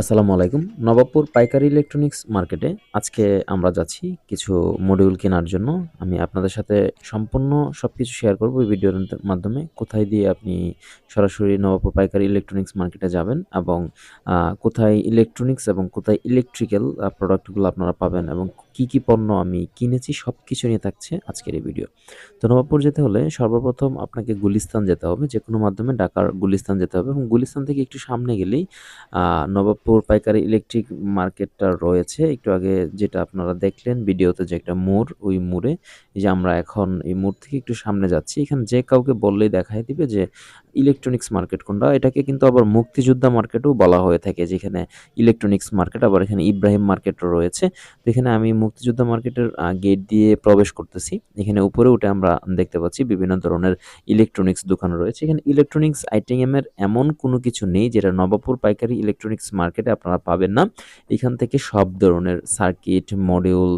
আসসালামু আলাইকুম। নবাবপুর পাইকারি ইলেকট্রনিক্স মার্কেটে আজকে আমরা যাচ্ছি কিছু মডিউল কেনার জন্য। আমি আপনাদের সাথে সম্পূর্ণ সব কিছু শেয়ার করব এই ভিডিওর মাধ্যমে। কোথায় দিয়ে আপনি সরাসরি নবাবপুর পাইকারি ইলেকট্রনিক্স মার্কেটে যাবেন এবং কোথায় ইলেকট্রনিক্স এবং কোথায় ইলেকট্রিক্যাল প্রোডাক্টগুলো আপনারা পাবেন এবং কি কি পণ্য আমি কিনেছি সব কিছু নিয়ে থাকছে আজকের এই ভিডিও। তো নবাবপুর যেতে হলে সর্বপ্রথম আপনাকে গুলিস্তান যেতে হবে যে কোনো মাধ্যমে ঢাকার গুলিস্তান যেতে হবে এবং গুলিস্তান থেকে একটু সামনে গেলেই নবাবপুর পাইকারি ইলেকট্রিক মার্কেটটা রয়েছে। একটু আগে যেটা আপনারা দেখলেন ভিডিওতে যে একটা মোড়, ওই মোড়ে যে আমরা এখন এই মোড় থেকে একটু সামনে যাচ্ছি। এখানে যে কাউকে বললেই দেখাই দিবে যে ইলেকট্রনিক্স মার্কেট কোনটা। এটাকে কিন্তু আবার মুক্তিযোদ্ধা মার্কেটও বলা হয়ে থাকে, যেখানে ইলেকট্রনিক্স মার্কেট, আবার এখানে ইব্রাহিম মার্কেটও রয়েছে। এখানে আমি মুক্তিযোদ্ধা মার্কেটের গেট দিয়ে প্রবেশ করতেছি। এখানে উপরে উঠে আমরা দেখতে পাচ্ছি বিভিন্ন ধরনের ইলেকট্রনিক্স দোকান রয়েছে। এখানে ইলেকট্রনিক্স আইটেমের এমন কোনো কিছু নেই যেটা নবাবপুর পাইকারি ইলেকট্রনিক্স মার্কেটে আপনারা পাবেন না। এখান থেকে সব ধরনের সার্কিট মডিউল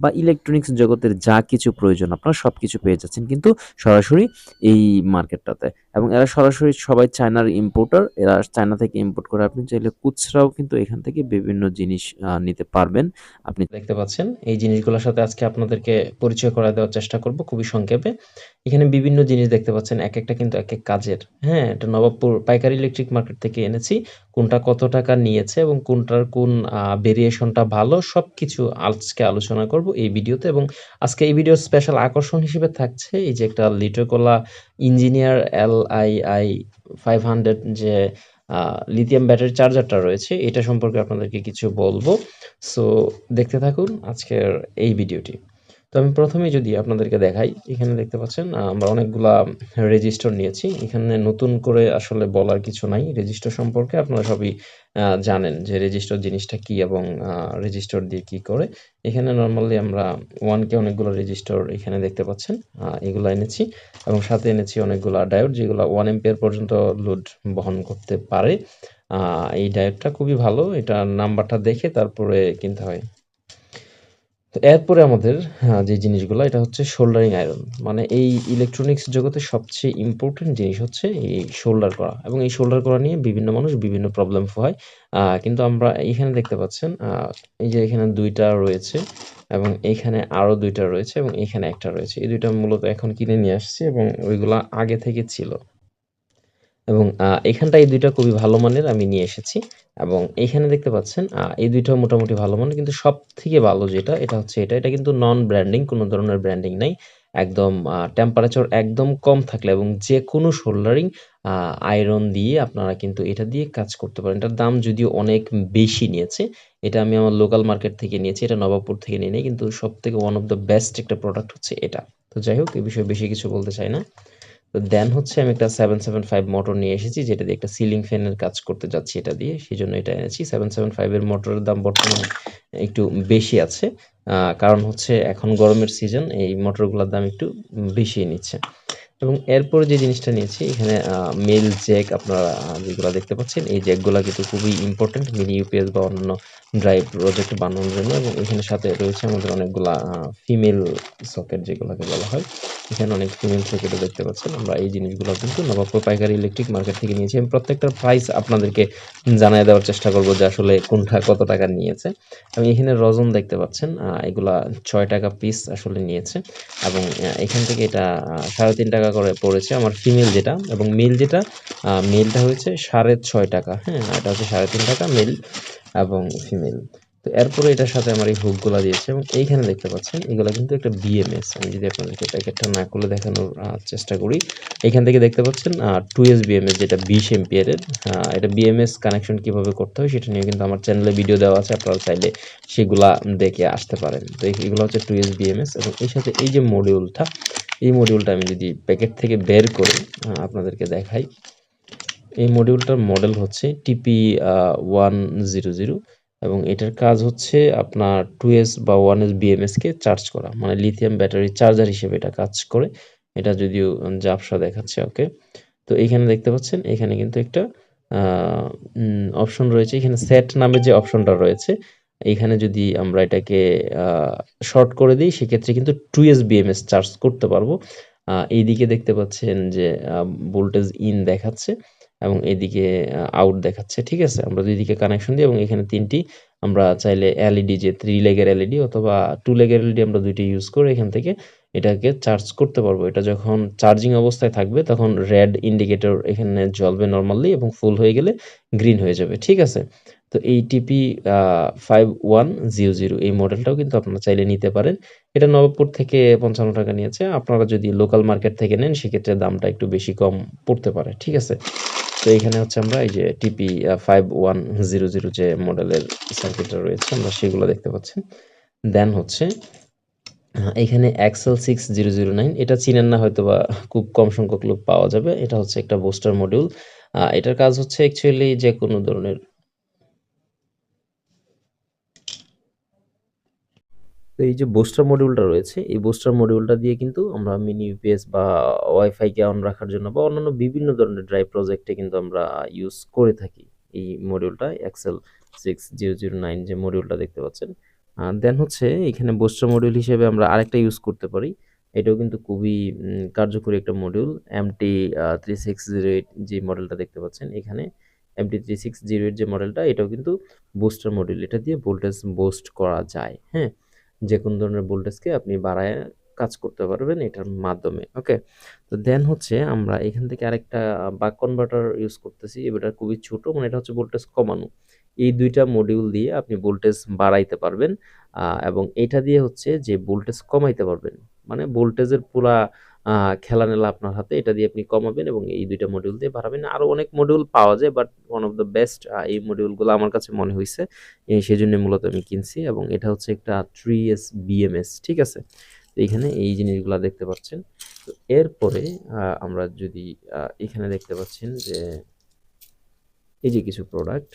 বা ইলেকট্রনিক্স জগতের যা কিছু প্রয়োজন আপনারা সব কিছু পেয়ে যাচ্ছেন কিন্তু সরাসরি এই মার্কেটটাতে এবং এরা সরাসরি সবাই চায়নার ইম্পোর্টার এরা চায়না থেকে ইম্পোর্ট করে আপনি চাইলে খুচরাও কিন্তু এখান থেকে বিভিন্ন জিনিস নিতে পারবেন। আপনি দেখতে পাচ্ছেন এই জিনিসগুলোর সাথে আজকে আপনাদেরকে পরিচয় করা দেওয়ার চেষ্টা করব খুবই সংক্ষেপে। এখানে বিভিন্ন জিনিস দেখতে পাচ্ছেন, এক একটা কিন্তু এক এক কাজের। হ্যাঁ এটা নবাবপুর পাইকারি ইলেকট্রিক মার্কেট থেকে এনেছি। কোনটা কত টাকা নিয়েছে এবং কোনটার কোন ভেরিয়েশনটা ভালো সব কিছু আজকে আলোচনা করব এই ভিডিওতে। এবং আজকে এই ভিডিওর স্পেশাল আকর্ষণ হিসেবে থাকছে এই যে একটা LiitoKala engineer L I I five যে লিথিয়াম ব্যাটারি চার্জারটা রয়েছে। এটা সম্পর্কে আপনাদেরকে কিছু বলব। সো দেখতে থাকুন আজকের এই ভিডিওটি তো আমি প্রথমেই যদি আপনাদেরকে দেখাই, এখানে দেখতে পাচ্ছেন আমরা অনেকগুলা রেজিস্টার নিয়েছি। এখানে নতুন করে আসলে বলার কিছু নাই। রেজিস্টার সম্পর্কে আপনারা সবই জানেন যে রেজিস্টার জিনিসটা কি এবং রেজিস্টার দিয়ে কি করে। এখানে নর্মালি আমরা ওয়ান কে অনেকগুলো রেজিস্টার এখানে দেখতে পাচ্ছেন এগুলো এনেছি এবং সাথে এনেছি অনেকগুলো ডায়োড যেগুলো ওয়ান এম্পিয়ার পর্যন্ত লোড বহন করতে পারে। এই ডায়োডটা খুবই ভালো। এটা নাম্বারটা দেখে তারপরে কিনতে হয়। তো এরপরে আমাদের হ্যাঁ, যে জিনিসগুলো এটা হচ্ছে শোল্ডারিং আয়রন মানে এই ইলেকট্রনিক্স জগতে সবচেয়ে ইম্পর্টেন্ট জিনিস হচ্ছে এই শোল্ডার করা। এবং এই শোল্ডার করা নিয়ে বিভিন্ন মানুষ বিভিন্ন প্রবলেম হয়। কিন্তু আমরা এখানে দেখতে পাচ্ছেন এই যে এখানে দুইটা রয়েছে এবং এখানে আরও দুইটা রয়েছে এবং এখানে একটা রয়েছে। এই দুইটা মূলত এখন কিনে নিয়ে আসছি এবং ওইগুলা আগে থেকে ছিল। এবং এখানটা এই দুইটা খুবই ভালো মানের আমি নিয়ে এসেছি। এবং এইখানে দেখতে পাচ্ছেন এই দুইটা মোটামুটি ভালো মানের, কিন্তু সব থেকে ভালো যেটা, এটা হচ্ছে এটা এটা কিন্তু নন ব্র্যান্ডিং কোনো ধরনের ব্র্যান্ডিং নাই। একদম টেম্পারেচার একদম কম থাকলে এবং যে কোনো সোল্ডারিং আয়রন দিয়ে আপনারা কিন্তু এটা দিয়ে কাজ করতে পারেন। এটার দাম যদিও অনেক বেশি নিয়েছে, এটা আমি আমার লোকাল মার্কেট থেকে নিয়েছি, এটা নবাবপুর থেকে নিয়ে নিই, কিন্তু সব থেকে ওয়ান অফ দ্য বেস্ট একটা প্রোডাক্ট হচ্ছে এটা। তো যাই হোক এই বিষয়ে বেশি কিছু বলতে চাই না। তো দেন হচ্ছে আমি একটা সেভেন সেভেন ফাইভ মোটর নিয়ে এসেছি, যেটা দিয়ে একটা সিলিং ফ্যানের কাজ করতে যাচ্ছি এটা দিয়ে। সেই জন্য এটা এনেছি। সেভেন সেভেন ফাইভের মোটরের দাম বর্তমানে একটু বেশি আছে। কারণ হচ্ছে এখন গরমের সিজন এই মোটরগুলোর দাম একটু বেশি নিচ্ছে। এবং এরপরে যে জিনিসটা নিয়েছি, এখানে মেল জ্যাক আপনারা যেগুলো দেখতে পাচ্ছেন, এই জ্যাকগুলো কিন্তু খুবই ইম্পর্টেন্ট মিনি ইউপিএস বা অন্যান্য ড্রাইভ প্রজেক্ট বানানোর জন্য এবং এখানে সাথে রয়েছে আমাদের অনেকগুলা ফিমেল সকেট যেগুলোকে বলা হয়। এখানে অনেক ফিমেল সকেটও দেখতে পাচ্ছেন। আমরা এই জিনিসগুলো কিন্তু নবাবপুর পাইকারি ইলেকট্রিক মার্কেট থেকে নিয়েছি। আমি প্রত্যেকটার প্রাইস আপনাদেরকে জানিয়ে দেওয়ার চেষ্টা করব যে আসলে কোনটা কত টাকা নিয়েছে। আমি এখানে রজন দেখতে পাচ্ছেন। এগুলা ছয় টাকা পিস আসলে নিয়েছে এবং এখান থেকে এটা সাড়ে তিন টাকা করে পড়েছে আমার ফিমেল যেটা এবং মেল যেটা মেলটা হয়েছে সাড়ে ছয় টাকা। হ্যাঁ এটা হচ্ছে সাড়ে তিন টাকা মেল এবং ফিমেল তো এরপরে এটার সাথে আমার এই হুকগুলা দিয়েছে এবং এইখানে দেখতে পাচ্ছেন, এগুলো কিন্তু একটা বিএমএস আমি যদি আপনাদেরকে প্যাকেটটা না খুলে দেখানোর চেষ্টা করি এখান থেকে দেখতে পাচ্ছেন টু এস বিএমএস যেটা বিশ এমপিয়ারের এটা বিএমএস কানেকশন কীভাবে করতে হয় সেটা নিয়ে কিন্তু আমার চ্যানেলে ভিডিও দেওয়া আছে, আপনারা চাইলে সেগুলা দেখে আসতে পারেন। তো এগুলো হচ্ছে টু এস বিএমএস এবং এর সাথে এই যে মডিউলটা এই মডিউলটা আমি যদি প্যাকেট থেকে বের করে আপনাদেরকে দেখাই এই মডিউলটার মডেল হচ্ছে টিপি ওয়ান জিরো জিরো এবং এটার কাজ হচ্ছে আপনার টু এস বা ওয়ান এস বিএমএসকে চার্জ করা মানে লিথিয়াম ব্যাটারি চার্জার হিসেবে এটা কাজ করে। এটা যদিও জাপসা দেখাচ্ছে ওকে তো এখানে দেখতে পাচ্ছেন, এখানে কিন্তু একটা অপশন রয়েছে। এখানে সেট নামে যে অপশনটা রয়েছে, এখানে যদি আমরা এটাকে শর্ট করে দিই, সেক্ষেত্রে কিন্তু টু এস বিএমএস চার্জ করতে পারব। এইদিকে দেখতে পাচ্ছেন যে ভোল্টেজ ইন দেখাচ্ছে। এবং এদিকে আউট দেখাচ্ছে, ঠিক আছে? আমরা দুই দিকে কানেকশন দিই এবং এখানে তিনটি, আমরা চাইলে এলইডি যে থ্রি লেগের এলইডি অথবা টু লেগের এলইডি আমরা দুইটি ইউজ করে এখান থেকে এটাকে চার্জ করতে পারব। এটা যখন চার্জিং অবস্থায় থাকবে, তখন রেড ইন্ডিকেটর এখানে জ্বলবে নর্মালি এবং ফুল হয়ে গেলে গ্রিন হয়ে যাবে, ঠিক আছে? তো এই TP five one zero zero এই মডেলটাও কিন্তু আপনারা চাইলে নিতে পারেন। এটা নবাবপুর থেকে পঞ্চান্ন টাকা নিয়েছে। আপনারা যদি লোকাল মার্কেট থেকে নেন, সেক্ষেত্রে দামটা একটু বেশি কম পড়তে পারে, ঠিক আছে? তো এখানে হচ্ছে আমরা এই যে TP five one zero zero যে মডেলের সার্কিটটা রয়েছে, আমরা সেগুলো দেখতে পাচ্ছি। দেন হচ্ছে এখানে XL six zero zero nine এটা চিনেন না হয়তো বা খুব কম সংখ্যক লোক পাওয়া যাবে। এটা হচ্ছে একটা বুস্টার মডিউল এটার কাজ হচ্ছে অ্যাকচুয়ালি যে কোনো ধরনের তো এই যে বোস্টার মডিউলটা রয়েছে, এই বোস্টার মডিউলটা দিয়ে কিন্তু আমরা মিনি ইউপিএস বা ওয়াইফাইকে অন রাখার জন্য বা অন্যান্য বিভিন্ন ধরনের ড্রাইভ প্রজেক্টে কিন্তু আমরা ইউজ করে থাকি এই মডিউলটা XL six zero zero nine যে মডিউলটা দেখতে পাচ্ছেন। দেন হচ্ছে এখানে বোস্টার মডিউল হিসেবে আমরা আরেকটা ইউজ করতে পারি। এটাও কিন্তু খুবই কার্যকরী একটা module MT three six zero eight যে মডেলটা দেখতে পাচ্ছেন এখানে। MT three six zero eight যে মডেলটা এটাও কিন্তু বুস্টার মডিউল এটা দিয়ে ভোল্টেজ বুস্ট করা যায় হ্যাঁ। যে কোনো ধরনের ভোল্টেজকে আপনি বাড়ায় কাজ করতে পারবেন এটার মাধ্যমে ওকে তো দেন হচ্ছে আমরা এখান থেকে আরেকটা বাক কনভার্টার ইউজ করতেছি এটা খুবই ছোট মানে এটা হচ্ছে ভোল্টেজ কমানো। এই দুইটা মডিউল দিয়ে আপনি ভোল্টেজ বাড়াইতে পারবেন এবং এটা দিয়ে হচ্ছে যে ভোল্টেজ কমাইতে পারবেন। মানে ভোল্টেজের পুরা খেলা নেলা আপনার হাতে, এটা দিয়ে আপনি কমাবেন এবং এই দুইটা মডিউল দিয়ে বাড়াবেন। আরও অনেক মডিউল পাওয়া যায় but one of the best এই মডিউলগুলো আমার কাছে মনে হয়েছে সেই জন্য মূলত আমি কিনছি এবং এটা হচ্ছে একটা থ্রি এস বিএমএস ঠিক আছে? তো এখানে এই জিনিসগুলো দেখতে পাচ্ছেন। তো এরপরে আমরা যদি এখানে দেখতে পাচ্ছেন যে এই যে কিছু প্রোডাক্ট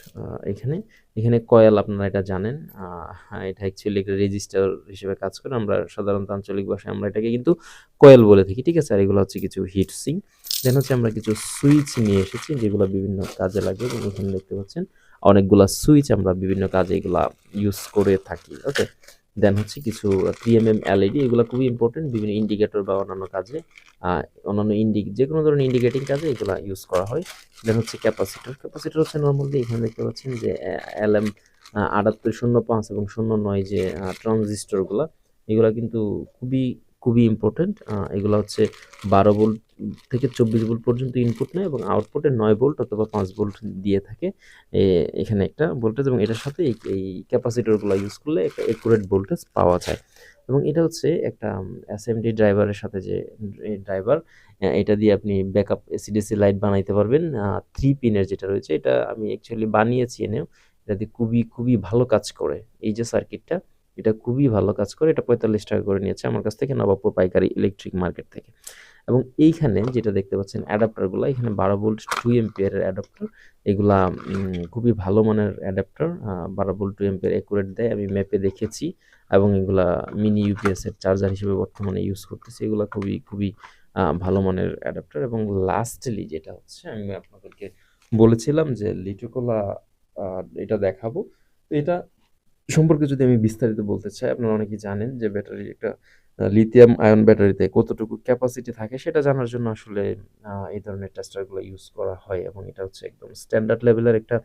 এখানে এখানে কয়েল আপনারা এটা জানেন এটা অ্যাকচুয়ালি একটা রেজিস্টার হিসেবে কাজ করে, আমরা সাধারণত আঞ্চলিক ভাষায় আমরা এটাকে কিন্তু কয়েল বলে থাকি, ঠিক আছে? আর এগুলো হচ্ছে কিছু হিট সিং দেন হচ্ছে আমরা কিছু সুইচ নিয়ে এসেছি, যেগুলো বিভিন্ন কাজে লাগে, এবং এখানে দেখতে পাচ্ছেন অনেকগুলা সুইচ আমরা বিভিন্ন কাজে এগুলা ইউজ করে থাকি ওকে দেন হচ্ছে কিছু পিএমএম এলইডি এগুলো খুবই ইম্পর্টেন্ট বিভিন্ন ইন্ডিকেটর বা অন্যান্য কাজে অন্যান্য ইন্ডি যে কোনো ধরনের ইন্ডিকেটিং কাজে এগুলো ইউজ করা হয়। দেন হচ্ছে ক্যাপাসিটর ক্যাপাসিটর হচ্ছে নর্মালি এখানে দেখতে পাচ্ছেন যে এল এম আটাত্তর, শূন্য পাঁচ এবং শূন্য নয় যে ট্রানজিস্টরগুলো এগুলা কিন্তু খুবই খুবই ইম্পর্টেন্ট এগুলো হচ্ছে বারো ভোল্ট থেকে চব্বিশ ভোল্ট পর্যন্ত ইনপুট নেয় এবং আউটপুটে নয় ভোল্ট অথবা পাঁচ ভোল্ট দিয়ে থাকে। এখানে একটা ভোল্টেজ এবং এটার সাথে এই এই ক্যাপাসিটরগুলো ইউজ করলে একটা একুরেট ভোল্টেজ পাওয়া যায়। এবং এটা হচ্ছে একটা এসএমডি ড্রাইভারের সাথে যে ড্রাইভার এটা দিয়ে আপনি ব্যাকআপ এসিডিসি লাইট বানাইতে পারবেন। থ্রি পিনের যেটা রয়েছে, এটা আমি অ্যাকচুয়ালি বানিয়েছি এনেও। এটা দিয়ে খুবই খুবই ভালো কাজ করে। এই যে সার্কিটটা এটা খুবই ভালো কাজ করে, এটা পঁয়তাল্লিশ টাকা করে নিয়েছে আমার কাছ থেকে নবাবপুর পাইকারি ইলেকট্রিক মার্কেট থেকে। এবং এইখানে যেটা দেখতে পাচ্ছেন অ্যাডাপ্টারগুলো এখানে বারো ভোল্ট টু এম্পিয়ারের অ্যাডাপ্টার এগুলা খুবই ভালো মানের অ্যাডাপ্টার বারো ভোল্ট টু এম্পিয়ার একুরেট দেয়, আমি ম্যাপে দেখেছি। এবং এগুলা মিনি ইউপিএস এর চার্জার হিসেবে বর্তমানে ইউজ করতেছি, এগুলা খুবই খুবই ভালো মানের অ্যাডাপ্টার এবং লাস্টলি যেটা হচ্ছে, আমি আপনাদেরকে বলেছিলাম যে লিটোকোলা এটা দেখাবো। তো এটা সম্পর্কে যদি আমি বিস্তারিত বলতে চাই, আপনারা অনেকেই জানেন যে ব্যাটারি একটা লিথিয়াম আয়ন ব্যাটারিতে কতটুকু ক্যাপাসিটি থাকে সেটা জানার জন্য আসলে এই ধরনের টেস্টারগুলো ইউজ করা হয় এবং এটা হচ্ছে একদম স্ট্যান্ডার্ড লেভেলের একটা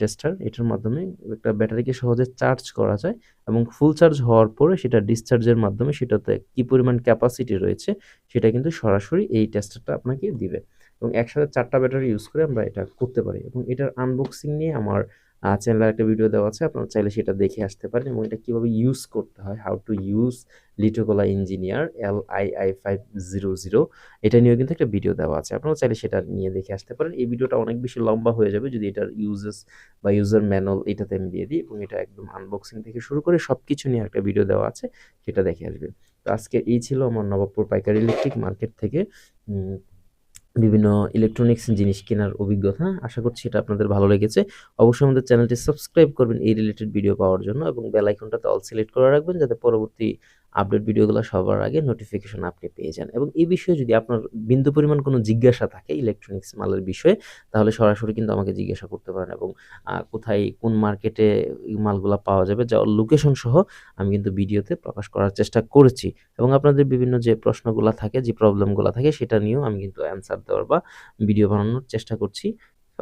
টেস্টার এটার মাধ্যমে একটা ব্যাটারিকে সহজে চার্জ করা যায় এবং ফুল চার্জ হওয়ার পরে সেটা ডিসচার্জের মাধ্যমে সেটাতে কি পরিমাণ ক্যাপাসিটি রয়েছে সেটা কিন্তু সরাসরি এই টেস্টারটা আপনাকে দিবে। এবং একসাথে চারটা ব্যাটারি ইউজ করে আমরা এটা করতে পারি এবং এটার আনবক্সিং নিয়ে আমার চ্যানেলে একটা ভিডিও দেওয়া আছে, আপনারা চাইলে সেটা দেখে আসতে পারেন এবং এটা কীভাবে ইউজ করতে হয় how to use LiitoKala engineer L I I five zero zero এটা নিয়েও কিন্তু একটা ভিডিও দেওয়া আছে, আপনারা চাইলে সেটা নিয়ে দেখে আসতে পারেন। এই ভিডিওটা অনেক বেশি লম্বা হয়ে যাবে যদি এটার ইউজেস বা ইউজার ম্যানুয়াল এটাতে আমি দিয়ে দিই এবং এটা একদম আনবক্সিং থেকে শুরু করে সব কিছু নিয়ে একটা ভিডিও দেওয়া আছে, সেটা দেখে আসবেন। তো আজকে এই ছিল আমার নবাবপুর পাইকারি ইলেকট্রিক মার্কেট থেকে বিভিন্ন ইলেকট্রনিক্স জিনিস কেনার অভিজ্ঞতা। আশা করছি এটা আপনাদের ভালো লেগেছে। অবশ্যই আমাদের চ্যানেলটি সাবস্ক্রাইব করবেন এই রিলেটেড ভিডিও পাওয়ার জন্য এবং বেল আইকনটাতে অল সিলেক্ট করে রাখবেন যাতে পরবর্তী আপডেট ভিডিওগুলো সবার আগে নোটিফিকেশন আপনি পেয়ে যান এবং এই বিষয়ে যদি আপনার বিন্দু পরিমাণ কোনো জিজ্ঞাসা থাকে ইলেকট্রনিক্স মালের বিষয়ে, তাহলে সরাসরি কিন্তু আমাকে জিজ্ঞাসা করতে পারেন এবং কোথায়, কোন মার্কেটে মালগুলা পাওয়া যাবে, যা লোকেশন সহ আমি কিন্তু ভিডিওতে প্রকাশ করার চেষ্টা করেছি এবং আপনাদের বিভিন্ন যে প্রশ্নগুলো থাকে, যে প্রবলেমগুলো থাকে, সেটা নিয়েও আমি কিন্তু অ্যান্সার দেওয়ার বা ভিডিও বানানোর চেষ্টা করছি।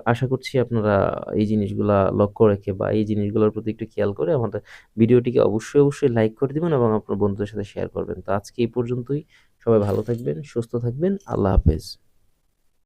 আশা করছি আপনারা এই জিনিসগুলা লক্ষ্য রেখে বা এই জিনিসগুলোর প্রতি একটু খেয়াল করে আমাদের ভিডিওটিকে অবশ্যই, অবশ্যই লাইক করে দিবেন এবং আপনার বন্ধুদের সাথে শেয়ার করবেন। তো আজকে এই পর্যন্তই। সবাই ভালো থাকবেন, সুস্থ থাকবেন। আল্লাহ হাফেজ।